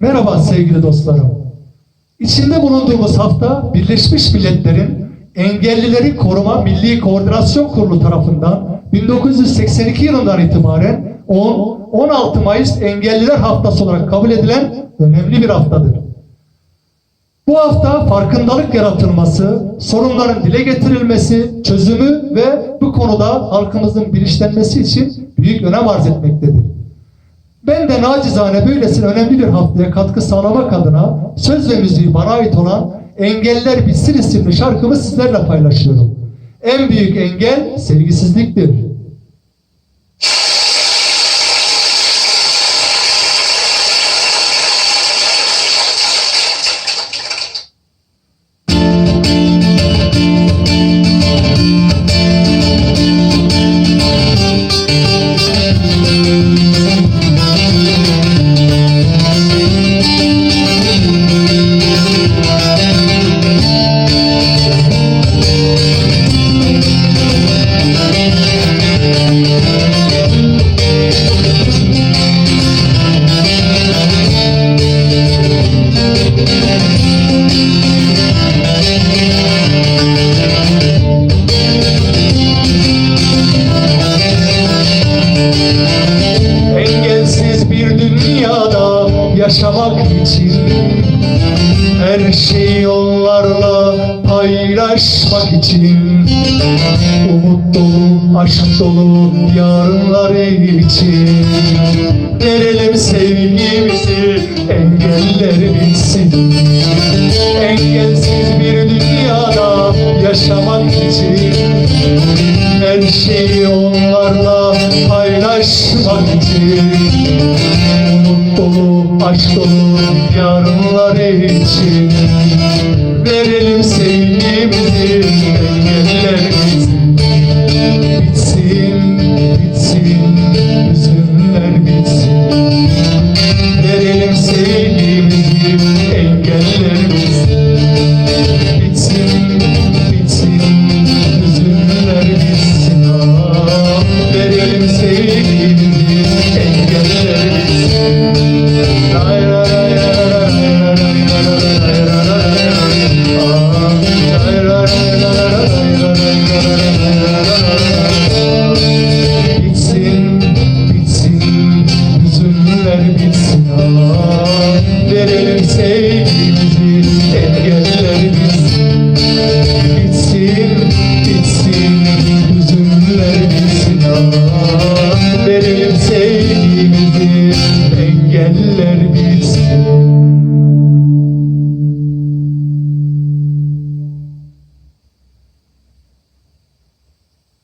Merhaba sevgili dostlarım. İçinde bulunduğumuz hafta Birleşmiş Milletler'in Engellileri Koruma Milli Koordinasyon Kurulu tarafından 1982 yılından itibaren 10-16 Mayıs Engelliler Haftası olarak kabul edilen önemli bir haftadır. Bu hafta farkındalık yaratılması, sorunların dile getirilmesi, çözümü ve bu konuda halkımızın bilinçlenmesi için büyük önem arz etmektedir. Ben de nacizane böylesine önemli bir haftaya katkı sağlamak adına söz ve müziği bana ait olan Engeller Bitsin isimli şarkımı sizlerle paylaşıyorum. En büyük engel sevgisizliktir. Yaşamak için Her şeyi onlarla paylaşmak için Umut dolu, aşk dolu yarınlar için. Verelim sevgimizi engeller bitsin Engelsiz bir dünyada yaşamak için her şeyi onlarla paylaşmak için dolu, aşk dolu yarınlar için say